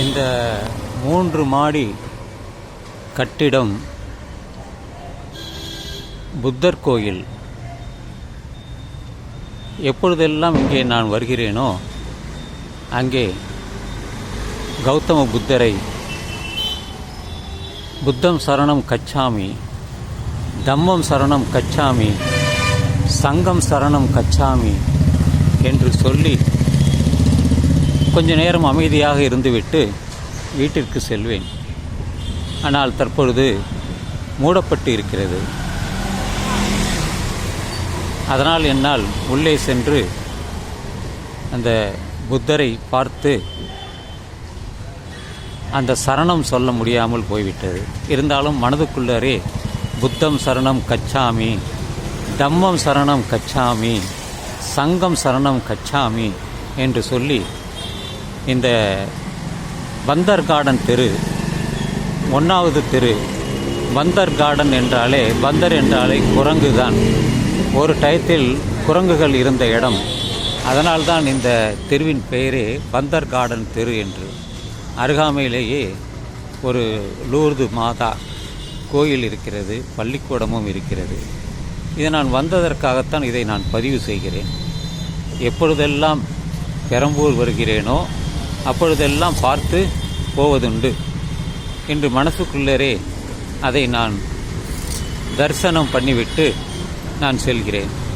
இந்த மூன்று மாடி கட்டிடம் புத்தர் கோயில். எப்பொழுதெல்லாம் இங்கே நான் வருகிறேனோ அங்கே கௌதம புத்தரை புத்தம் சரணம் கச்சாமி தம்மம் சரணம் கச்சாமி சங்கம் சரணம் கச்சாமி என்று சொல்லி கொஞ்ச நேரம் அமைதியாக இருந்துவிட்டு வீட்டிற்கு செல்வேன். ஆனால் தற்பொழுது மூடப்பட்டு இருக்கிறது. அதனால் என்னால் உள்ளே சென்று அந்த புத்தரை பார்த்து அந்த சரணம் சொல்ல முடியாமல் போய்விட்டது. இருந்தாலும் மனதுக்குள்ளரே புத்தம் சரணம் கச்சாமி தம்மம் சரணம் கச்சாமி சங்கம் சரணம் கச்சாமி என்று சொல்லி இந்த பந்தர் கார்டன் தெரு ஒன்றாவது தெரு பந்தர் கார்டன் என்றாலே பந்தர் என்றாலே குரங்கு தான் ஒரு டயத்தில் குரங்குகள் இருந்த இடம். அதனால்தான் இந்த தெருவின் பெயரே பந்தர் கார்டன் தெரு என்று. அருகாமையிலேயே ஒரு லூர்து மாதா கோயில் இருக்கிறது பள்ளிக்கூடமும் இருக்கிறது. இதை நான் வந்ததற்காகத்தான் இதை நான் பதிவு செய்கிறேன். எப்பொழுதெல்லாம் பெரம்பூர் வருகிறேனோ அப்பொழுதெல்லாம் பார்த்து போவதுண்டு. என்று மனசுக்குள்ளரே அதை நான் தரிசனம் பண்ணிவிட்டு நான் செல்கிறேன்.